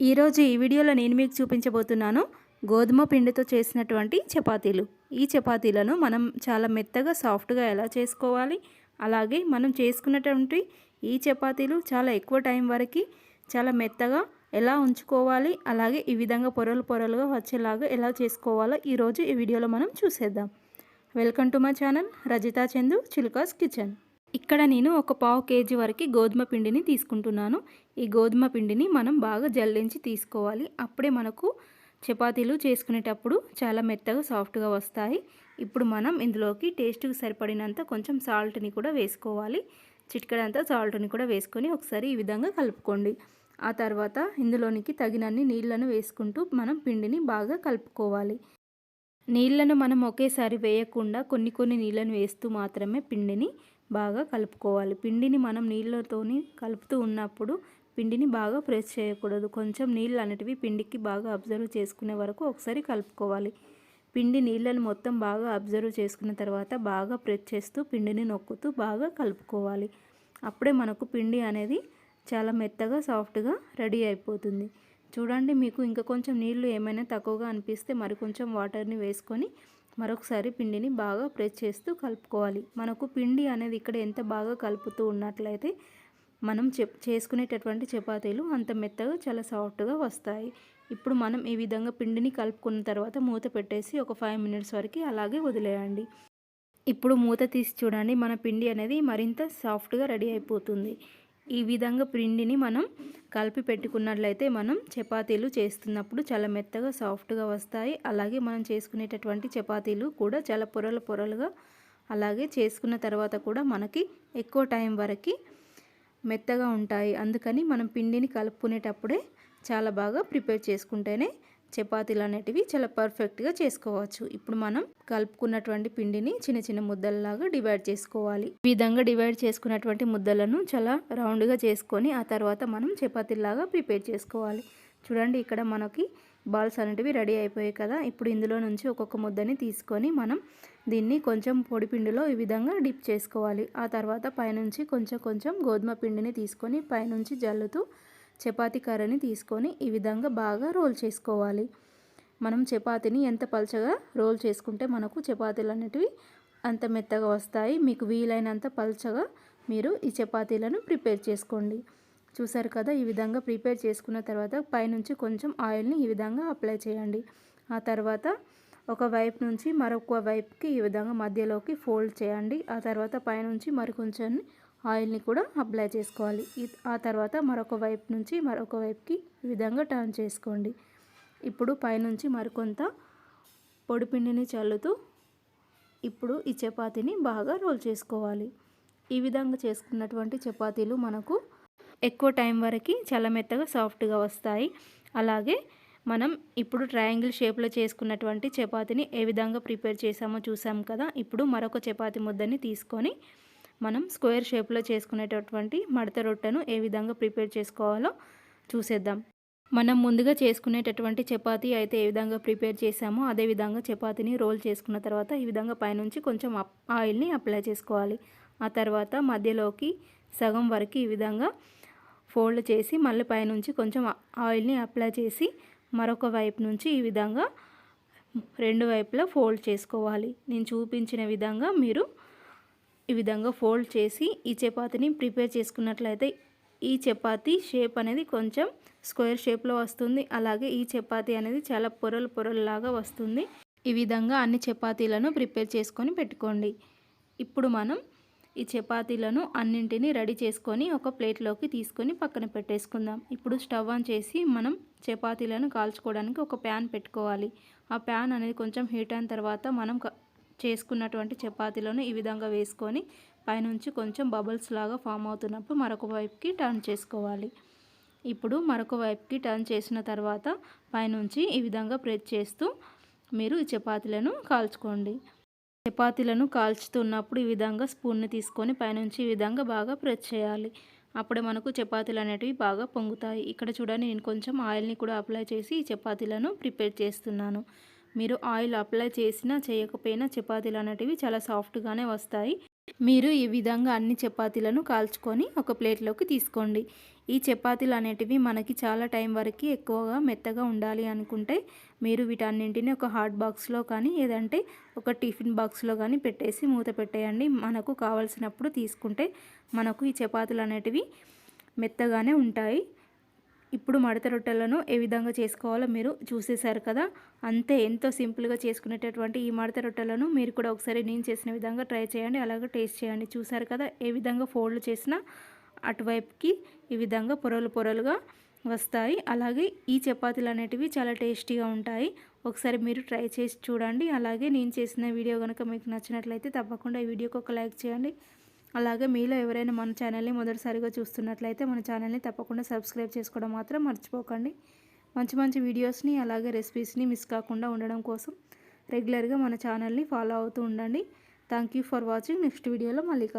ఈరోజు ఈ వీడియోలో నేను మీకు చూపించబోతున్నాను గోధుమ పిండితో చేసినటువంటి చపాతీలు. ఈ చపాతీలను మనం చాలా మెత్తగా సాఫ్ట్గా ఎలా చేసుకోవాలి? అలాగే మనం చేసుకున్నటువంటి ఈ చపాతీలు చాలా ఎక్కువ టైం వరకు చాలా మెత్తగా ఎలా ఉంచుకోవాలి? అలాగే ఈ విధంగా పొరలు పొరలుగా వచ్చేలాగా ఎలా చేసుకోవాలో ఈరోజు ఈ వీడియోలో మనం చూసేద్దాం. Welcome to my channel Rajitha Chandu Chiluka's kitchen. ఇక్కడ నేను ఒక పావు కేజీ వరకు గోధుమ పిండిని తీసుకుంటున్నాను. ఈ గోధుమ పిండిని మనం బాగా జల్లించి తీసుకోవాలి. అప్పుడే మనకు చపాతీలు చేసుకునేటప్పుడు చాలా మెత్తగా సాఫ్ట్గా వస్తాయి. ఇప్పుడు మనం ఇందులోకి టేస్ట్కి సరిపడినంత కొంచెం సాల్ట్ని కూడా వేసుకోవాలి. చిటికడంతా సాల్ట్ని కూడా వేసుకొని ఒకసారి ఈ విధంగా కలుపుకోండి. ఆ తర్వాత ఇందులోనికి తగినన్ని నీళ్ళను వేసుకుంటూ మనం పిండిని బాగా కలుపుకోవాలి. నీళ్ళను మనం ఒకేసారి వేయకుండా కొన్ని కొన్ని నీళ్ళను వేస్తూ మాత్రమే పిండిని బాగా కలుపుకోవాలి. పిండిని మనం నీళ్ళతోని కలుపుతూ ఉన్నప్పుడు పిండిని బాగా ప్రెస్ చేయకూడదు. కొంచెం నీళ్ళు అనేటివి పిండికి బాగా అబ్జర్వ్ చేసుకునే వరకు ఒకసారి కలుపుకోవాలి. పిండి నీళ్ళని మొత్తం బాగా అబ్జర్వ్ చేసుకున్న తర్వాత బాగా ప్రెస్ చేస్తూ పిండిని నొక్కుతూ బాగా కలుపుకోవాలి. అప్పుడే మనకు పిండి అనేది చాలా మెత్తగా సాఫ్ట్గా రెడీ అయిపోతుంది. చూడండి మీకు ఇంకా కొంచెం నీళ్ళు ఏమైనా తక్కువగా అనిపిస్తే మరి కొంచెం వాటర్ని వేసుకొని మరొకసారి పిండిని బాగా ప్రెస్ చేస్తూ కలుపుకోవాలి. మనకు పిండి అనేది ఇక్కడ ఎంత బాగా కలుపుతూ ఉన్నట్లయితే మనం చెప్ చేసుకునేటటువంటి చపాతీలు అంత మెత్తగా చాలా సాఫ్ట్గా వస్తాయి. ఇప్పుడు మనం ఈ విధంగా పిండిని కలుపుకున్న తర్వాత మూత పెట్టేసి ఒక ఫైవ్ మినిట్స్ వరకు అలాగే వదిలేయండి. ఇప్పుడు మూత తీసి చూడండి మన పిండి అనేది మరింత సాఫ్ట్గా రెడీ అయిపోతుంది. ఈ విధంగా పిండిని మనం కలిపి పెట్టుకున్నట్లయితే మనం చపాతీలు చేస్తున్నప్పుడు చాలా మెత్తగా సాఫ్ట్గా వస్తాయి. అలాగే మనం చేసుకునేటటువంటి చపాతీలు కూడా చాలా పొరలు పొరలుగా అలాగే చేసుకున్న తర్వాత కూడా మనకి ఎక్కువ టైం వరకు మెత్తగా ఉంటాయి. అందుకని మనం పిండిని కలుపుకునేటప్పుడే చాలా బాగా ప్రిపేర్ చేసుకుంటేనే చపాతీలు అనేటివి చాలా పర్ఫెక్ట్గా చేసుకోవచ్చు. ఇప్పుడు మనం కలుపుకున్నటువంటి పిండిని చిన్న చిన్న ముద్దలలాగా డివైడ్ చేసుకోవాలి. ఈ విధంగా డివైడ్ చేసుకున్నటువంటి ముద్దలను చాలా రౌండ్గా చేసుకొని ఆ తర్వాత మనం చపాతీలాగా ప్రిపేర్ చేసుకోవాలి. చూడండి ఇక్కడ మనకి బాల్స్ అనేటివి రెడీ అయిపోయాయి కదా. ఇప్పుడు ఇందులో నుంచి ఒక్కొక్క ముద్దని తీసుకొని మనం దీన్ని కొంచెం పొడిపిండిలో ఈ విధంగా డిప్ చేసుకోవాలి. ఆ తర్వాత పైనుంచి కొంచెం కొంచెం గోధుమ పిండిని తీసుకొని పైనుంచి జల్లుతూ చపాతీ కర్రని తీసుకొని ఈ విధంగా బాగా రోల్ చేసుకోవాలి. మనం చపాతీని ఎంత పలచగా రోల్ చేసుకుంటే మనకు చపాతీలు అనేటివి అంత మెత్తగా వస్తాయి. మీకు వీలైనంత పల్చగా మీరు ఈ చపాతీలను ప్రిపేర్ చేసుకోండి. చూసారు కదా ఈ విధంగా ప్రిపేర్ చేసుకున్న తర్వాత పైనుంచి కొంచెం ఆయిల్ని ఈ విధంగా అప్లై చేయండి. ఆ తర్వాత ఒక వైపు నుంచి మరొక వైపుకి ఈ విధంగా మధ్యలోకి ఫోల్డ్ చేయండి. ఆ తర్వాత పైనుంచి మరి కొంచెం ఆయిల్ని కూడా అప్లై చేసుకోవాలి. ఆ తర్వాత మరొక వైపు నుంచి మరొక వైపుకి ఈ విధంగా టర్న్ చేసుకోండి. ఇప్పుడు పైనుంచి మరికొంత పొడిపిండిని చల్లుతూ ఇప్పుడు ఈ చపాతీని బాగా రోల్ చేసుకోవాలి. ఈ విధంగా చేసుకున్నటువంటి చపాతీలు మనకు ఎక్కువ టైం వరకు చాలా మెత్తగా సాఫ్ట్గా వస్తాయి. అలాగే మనం ఇప్పుడు ట్రయాంగిల్ షేప్లో చేసుకున్నటువంటి చపాతీని ఏ విధంగా ప్రిపేర్ చేసామో చూసాం కదా. ఇప్పుడు మరొక చపాతీ ముద్దని తీసుకొని మనం స్క్వేర్ షేప్లో చేసుకునేటటువంటి మడత రొట్టెను ఏ విధంగా ప్రిపేర్ చేసుకోవాలో చూసేద్దాం. మనం ముందుగా చేసుకునేటటువంటి చపాతీ అయితే ఏ విధంగా ప్రిపేర్ చేసామో అదే విధంగా చపాతీని రోల్ చేసుకున్న తర్వాత ఈ విధంగా పైనుంచి కొంచెం ఆయిల్ని అప్లై చేసుకోవాలి. ఆ తర్వాత మధ్యలోకి సగం వరకు ఈ విధంగా ఫోల్డ్ చేసి మళ్ళీ పైనుంచి కొంచెం ఆయిల్ని అప్లై చేసి మరొక వైపు నుంచి ఈ విధంగా రెండు వైపులా ఫోల్డ్ చేసుకోవాలి. నేను చూపించిన విధంగా మీరు ఈ విధంగా ఫోల్డ్ చేసి ఈ చపాతీని ప్రిపేర్ చేసుకున్నట్లయితే ఈ చపాతీ షేప్ అనేది కొంచెం స్క్వేర్ షేప్లో వస్తుంది. అలాగే ఈ చపాతీ అనేది చాలా పొరలు పొరల్లాగా వస్తుంది. ఈ విధంగా అన్ని చపాతీలను ప్రిపేర్ చేసుకొని పెట్టుకోండి. ఇప్పుడు మనం ఈ చపాతీలను అన్నింటినీ రెడీ చేసుకొని ఒక ప్లేట్లోకి తీసుకొని పక్కన పెట్టేసుకుందాం. ఇప్పుడు స్టవ్ ఆన్ చేసి మనం చపాతీలను కాల్చుకోవడానికి ఒక ప్యాన్ పెట్టుకోవాలి. ఆ ప్యాన్ అనేది కొంచెం హీట్ అయిన తర్వాత మనం చేసుకున్నటువంటి చపాతీలను ఈ విధంగా వేసుకొని పైనుంచి కొంచెం బబుల్స్ లాగా ఫామ్ అవుతున్నప్పుడు మరొక వైపుకి టర్న్ చేసుకోవాలి. ఇప్పుడు మరొక వైపుకి టర్న్ చేసిన తర్వాత పైనుంచి ఈ విధంగా ప్రెస్ చేస్తూ మీరు ఈ చపాతీలను కాల్చుకోండి. చపాతీలను కాల్చుతున్నప్పుడు ఈ విధంగా స్పూన్ని తీసుకొని పైనుంచి ఈ విధంగా బాగా ప్రెస్ చేయాలి. అప్పుడే మనకు చపాతీలు అనేటివి బాగా పొంగుతాయి. ఇక్కడ చూడండి నేను కొంచెం ఆయిల్ని కూడా అప్లై చేసి ఈ చపాతీలను ప్రిపేర్ చేస్తున్నాను. మీరు ఆయిల్ అప్లై చేసినా చేయకపోయినా చపాతీలు అనేటివి చాలా సాఫ్ట్గానే వస్తాయి. మీరు ఈ విధంగా అన్ని చపాతీలను కాల్చుకొని ఒక ప్లేట్లోకి తీసుకోండి. ఈ చపాతీలు అనేటివి మనకి చాలా టైం వరకు ఎక్కువగా మెత్తగా ఉండాలి అనుకుంటే మీరు వీటన్నింటిని ఒక హాట్ బాక్స్లో కానీ ఏదంటే ఒక టిఫిన్ బాక్స్లో కానీ పెట్టేసి మూత పెట్టేయండి. మనకు కావలసినప్పుడు తీసుకుంటే మనకు ఈ చపాతీలు అనేటివి మెత్తగానే ఉంటాయి. ఇప్పుడు మడత రొట్టెలను ఏ విధంగా చేసుకోవాలో మీరు చూసేశారు కదా. అంతే ఎంతో సింపుల్గా చేసుకునేటటువంటి ఈ మడత రొట్టెలను మీరు కూడా ఒకసారి నేను చేసిన విధంగా ట్రై చేయండి. అలాగే టేస్ట్ చేయండి. చూసారు కదా ఏ విధంగా ఫోల్డ్ చేసినా అటువైపుకి ఈ విధంగా పొరలు పొరలుగా వస్తాయి. అలాగే ఈ చపాతీలు అనేటివి చాలా టేస్టీగా ఉంటాయి. ఒకసారి మీరు ట్రై చేసి చూడండి. అలాగే నేను చేసిన వీడియో కనుక మీకు నచ్చినట్లయితే తప్పకుండా ఈ వీడియోకి ఒక లైక్ చేయండి. అలాగే మీలో ఎవరైనా మన ఛానల్ని మొదటిసారిగా చూస్తున్నట్లయితే మన ఛానల్ని తప్పకుండా సబ్స్క్రైబ్ చేసుకోవడం మాత్రం మర్చిపోకండి. మంచి మంచి వీడియోస్ని అలాగే రెసిపీస్ని మిస్ కాకుండా ఉండడం కోసం రెగ్యులర్గా మన ఛానల్ని ఫాలో అవుతూ ఉండండి. Thank you for watching. Next వీడియోలో మళ్ళీ